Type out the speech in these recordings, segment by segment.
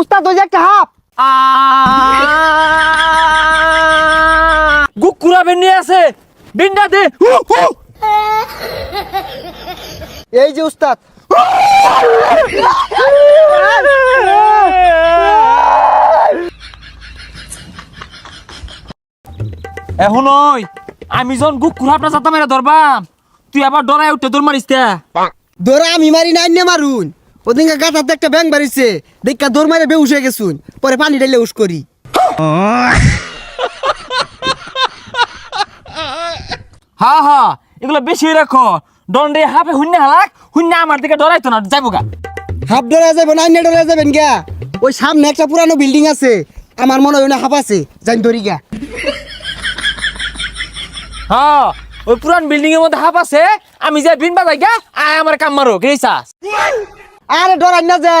উস্তাদ ওই যে একটা হাফ। গুকুরা বেনি আছে। বিন্ডা দে। এই যে উস্তাদ। এখন ওই আমি যখন গুকুরা আপনার যাতা মেরে ধরবাম তুই আবার ডরাই উঠতে দৌড় মারিস ধরা আমি মারি নে মারুন। ওদিনকে গাতাতে একটা ব্যাং বাড়িছে দেখা দৌড় মারে বেউস হয়ে গেছুন পরে পানি ঢাইলে উস করি। হা হা এগুলো বেশি রাখো। দণ্ডে হাফে শূন্য হালাক শূন্য আমার দিকে ডরাইতো না যাইব গা। হাফ ডরা যাবেন আইনে ডরা যাবেন গা ওই সামনে একটা পুরানো বিল্ডিং আছে আমার মনে হয় না হাফ আছে জানি ধরি গা হ্যাঁ ওই পুরান বিল্ডিং এর মধ্যে হাফ আছে আমি যে বিন বাজাই গা আয় আমার কাম মারো গেছাস আরে ডরাই না যে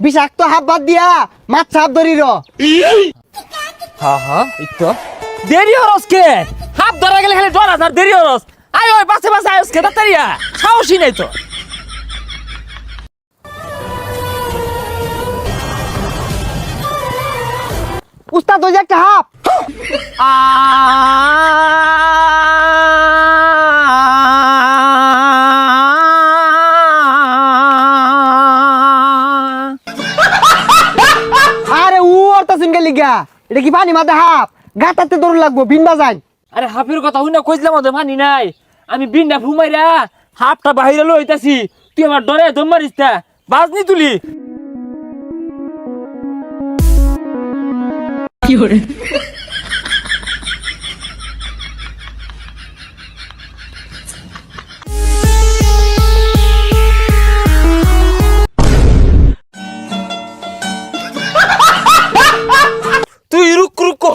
বিষাক্ত হাফ বাদ দিয়া মাছ হাফ ধরি র। হ্যাঁ হ্যাঁ ইতো দেরি হরস কে? হাফ ধরা গেলে খালি ডর আর দেরি হরস। আয় ওই বাসে বাসে আয়স কে তাড়াতাড়িয়া সাহসই নাই তো। উস্তাদ ওই যে একটা হাফ আরে লিগা? এটা কি পানি মাথা হাফ? গাতাতে দৌড় লাগবো বিন বাজাই। আরে হাফের কথা হই কইলাম ওদের মানি নাই। আমি বিনটা ফুমাইরা হাফটা বাহিরে লইতাছি তুই আমার ডরে দম মারিস তা। বাজনি তুলি। তুই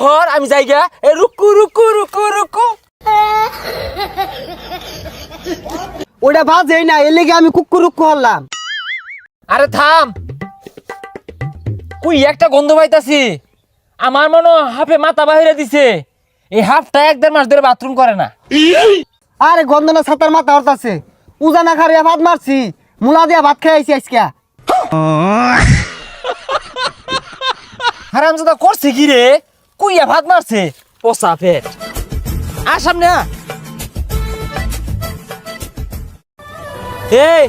রুকু রুকু হর আমি যাইগা এ রুকু রুকু রুকু রুকু। ওটা বাজেই না এর লেগে আমি কুক্কু রুক্কু হলাম। আরে থাম। কুই একটা গন্ধ পাইতাছি। আমার মনে হাফে মাথা বাহিরে দিছে। এই হাফটা এক দেড় মাস ধরে বাথরুম করে না। আরে গন্ধনা ছাতার মাথা হরতাছে। উজানা খারিয়া ভাত মারছি। মুলা দিয়া ভাত খাই আইছি আজকে। হারাম দাদা করছে কি রে? কুইয়া ভাত মারছে। পচা পেট আর সামনে এই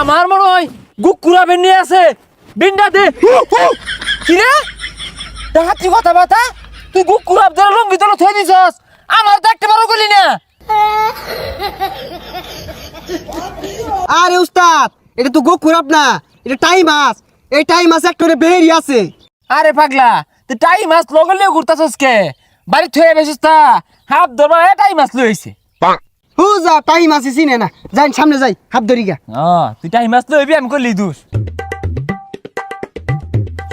আমার মনে হয় গুকুরা বেন্নি আছে। বিন্ডা দে। হু, হু। কি রে? ডাহাতি কথা বাতা তুই গুকুরা ধরে লঙ্গি তোলা থই দিছস। আমার তো একটা বারো গলি না। আরে উস্তাদ এটা তো গোকুর না এটা টাইম মাছ এই টাইম মাছ একটা বেহেরি আছে। আরে পাগলা তুই টাই মাছ লগলে ঘুরতাছস কে বাড়ি থয়ে বেসিস তা। হাফ ধরবা এ টাই মাছ লইছে হু যা টাইম মাছ চিনে না। যাই সামনে যাই হাত ধরি গা। তুই টাই মাছ লইবি আমি করলি দোষ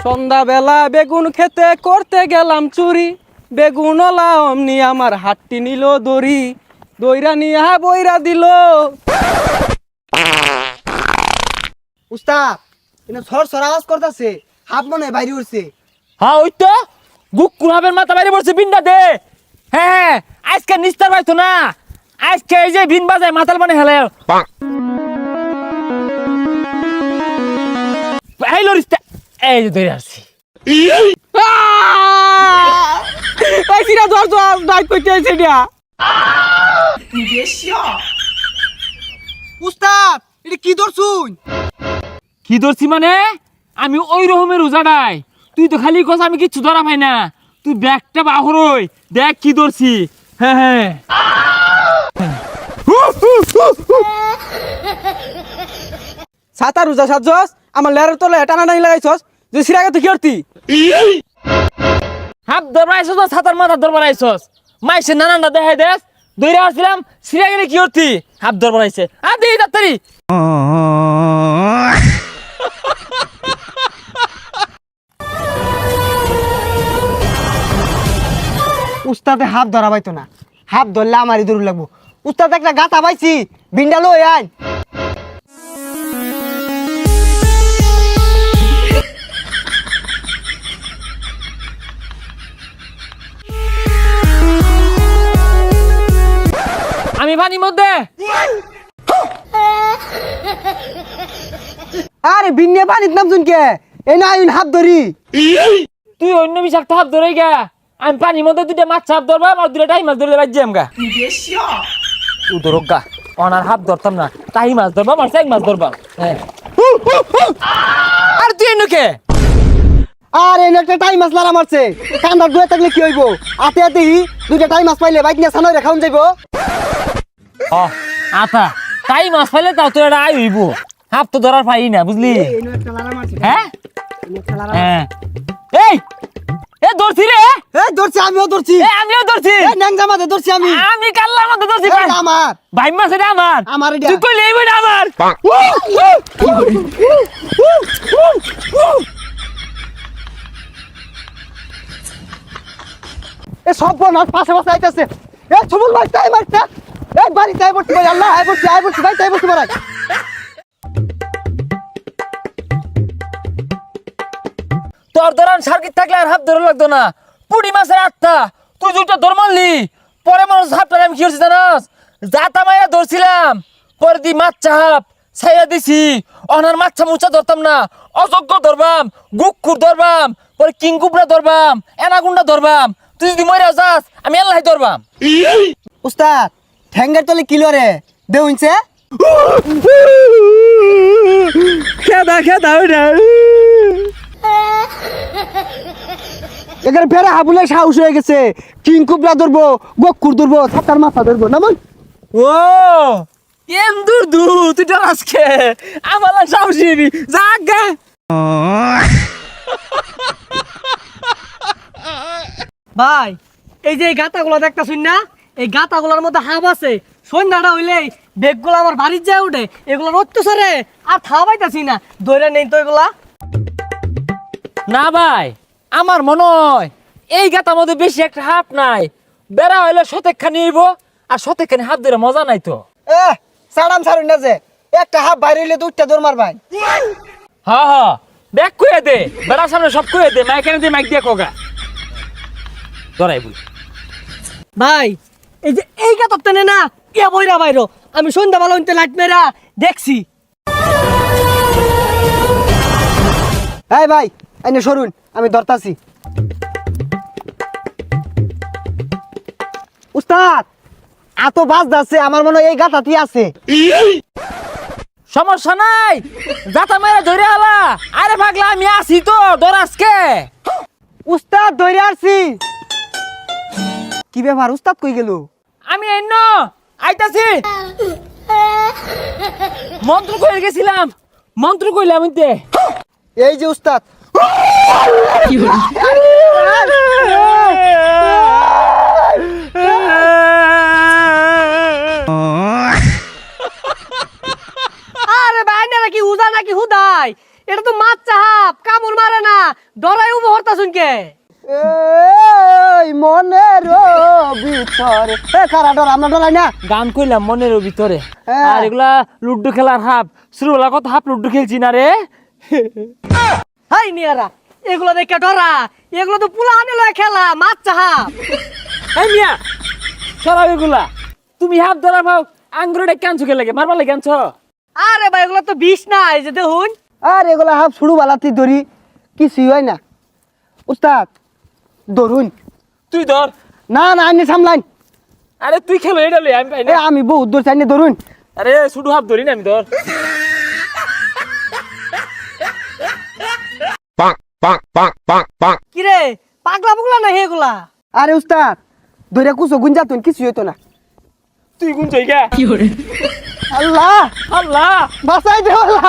সন্ধ্যাবেলা বেগুন খেতে করতে গেলাম চুরি। বেগুন অমনি আমার হাতটি নিল দড়ি। দইরা নিয়া বইরা দিল। উস্তাদ সর সর আওয়াজ করতেছে। হাত মনে হয় বাইরে উঠছে হ্যাঁ ওই তো। গুকুরাবের মাথা বাইরে পড়ছে বিনটা দে হ্যাঁ হ্যাঁ আজকে নিস্তার পাইতো না। আজকে এই যে বিন বাজায় মাতাল মানে হেলে। এই লরিস্তা এই যে ধরে আসছি। এই সিরা ধর ধর ডাইট করতে আইছে এটা উস্তাদ এটা কি ধরছুন? কি ধরছি মানে? আমি ওই রকমের উজাডাই তুই তো খালি কস আমি কিচ্ছু ধরা পাই না। তুই ব্যাগটা বাহরই দেখ কি ধরছি। হ্যাঁ হ্যাঁ। সাতা রোজা সাজস আমার লেয়ারের তলে টানা টানি লাগাইছস? যে সিরাকে তো কি করতি? হাত ধরবার আইসস না ছাতার মাথা ধরবার আইসস মাইসে নানানটা দেখাই দেস দইরা আসছিলাম সিরিয়া গেলে কি করতি? হাত ধরবার আইসে আ দিই তাড়াতাড়ি উস্তাদে হাত ধরা পাইতো না। হাত ধরলে আমারই দূর লাগবো। উস্তাদ একটা গাতা পাইছি। বিন্ডালো আইন আমি পানির মধ্যে। আরে বিন্নে পানিত নাম কে? এই না হাত ধরি। তুই অন্য বিষাক্ত হাত ধরে গা। আমি পানির মধ্যে দুইটা মাছ হাফ ধরবাম আর দুটা টাই মাছ ধরলে বাজ্যাম গা। তুই ধরক গা অনার হাফ ধরতাম না টাই মাছ ধরবাম আর চাই মাছ ধরবাম হ্যাঁ। আর তুই এনুকে আর এনে একটা টাইম মাছ লারা মারছে। কান্দার দুয়ে থাকলে কি হইব? আতে আতে দুইটা টাইম মাছ পাইলে বাইক নিয়ে সানয় রেখাউন যাইব। আতা টাই মাছ পাইলে তাও তোর এটা আই হইব। হাফ তো ধরার পাই না বুঝলি? হ্যাঁ? হ্যাঁ। ধরছি আমিও ধরছি। এ আমিও ধরছি। ন্যাংজা মাঝে ধরছি আমি। আমি কাল্লার মধ্যে ধরছি এটা আমার। ভাই মাছ এটা আমার। আমার এটা। তুই কইলে বইটা আমার। এ সব বনাস পাশে পাশে আইতাছে। এ সুমন ভাই তাই মারছে। এই বাড়ি তাই পড়ছি ভাই। আল্লাহ আই বলছি আই পড়ছি ভাই তাই বলছি ভাই। তোর ধরান সার্কিট থাকলে আর হাত ধরে লাগতো না। পুড়ি মাছের আটটা তুই দুইটা ধর মারলি। পরে মানুষ হাফটা আমি কি করছি জানাস? জাতা মাইয়া ধরছিলাম। পরে দি মাছ চাহাপ ছাইয়া দিছি। অনার মাছা মুছা ধরতাম না। অযোগ্য ধরবাম গুকুর ধরবাম পরে কিংকুবরা ধরবাম এনাগুন্ডা ধরবাম। তুই যদি মরে যাস আমি আল্লাহ ধরবাম। উস্তাদ ঠ্যাঙ্গের তলে কিলো রে দেউনছে খেদা খেদা ওইটা এখানে ফেরা হাবুলে সাহস হয়ে গেছে। কিং কুবরা ধরবো গকুর ধরবো ছাতার মাথা ধরবো। না মন ও এম দূর দূর তুই তো আজকে আমার সাহসী হবি জাগা ভাই এই যে এই গাতাগুলো দেখতেছুন না? এই গাতাগুলোর মধ্যে হাব আছে। সন্ধ্যাটা হইলেই বেগগুলো আমার বাড়ির যায় উঠে এগুলোর অত্যাচারে আর থাওয়া পাইতাছি না। ধরে নেই তো এগুলা। না ভাই আমার মনে হয় এই গাতার মধ্যে বেশি একটা হাফ নাই। বেড়া হইলে সতেকখানি হইব আর সতেকখানি হাফ ধরে মজা নাই তো। এ সাড়াম সারুন না যে একটা হাফ বাইরে হইলে তো উঠটা দৌড় মারবাই। হা হা ব্যাগ কুয়ে দে বেড়ার সামনে সব কুয়ে দে মাইক এনে দে মাইক দিয়ে কোগা। ধরাই বল। ভাই এই যে এই গাতার টেনে না ইয়া বইরা বাইরো আমি সন্ধ্যাবেলা উনতে লাইট মেরা দেখছি। এই ভাই এনে সরুন আমি ধরতাছি। উস্তাদ এত বাস যাচ্ছে আমার মনে হয় এই গাতাতি আছে। সমস্যা নাই যাতা মারা ধরে আলা। আরে পাগলা আমি আছি তো দরাজকে উস্তাদ ধরে আসছি কি ব্যাপার উস্তাদ কই গেল? আমি এন্ন আইতাছি। মন্ত্র কইলে গেছিলাম। মন্ত্র কইলাম এই যে উস্তাদ আরে ভাই না নাকি উজা নাকি হুদাই? এটা তো মাছ চাহাপ কামড় মারে না। ডরাই উবো হরতাছুন কে এই মনের ভিতরে। এ কারা ডর? আমরা ডরাই না। গান কইলাম মনের ভিতরে। হ্যাঁ। আর এগুলা লুড্ডু খেলার হাফ শুরুবেলা কত হাফ লুড্ডু খেলছি না রে? হাই মিয়ারা এগুলো দেখে ডরা। এগুলো তো পুলা আনে লয় খেলা মাছ চাহাপ এই মিয়া সরাব এগুলা। তুমি হাফ ধরা ভাও আঙ্গুরে ক্যান্সু খেলে মারবার লাগে ক্যান্সো আরে ভাই এগুলো তো বিষ না এই যে দেখুন। আর এগুলা হাফ শুরু বালাতি ধরি কিছুই হয় না। উস্তাদ ধরুন। তুই ধর। না না আইনে সামলাইন। আরে তুই খেলো এটা লই আমি পাই না। আমি বহুত দূর চাইনে ধরুন। আরে শুধু হাফ ধরি না আমি ধর bonk, bonk, bonk, bonk, bonk. কিরে পাগলা পুগলা না হেগুলা আরে উস্তাদ ধরে কুসো গুঞ্জা তুই কিছু হইতো না। তুই গুঞ্জা কি হরে আল্লাহ আল্লাহ! বাসাই দে আল্লাহ।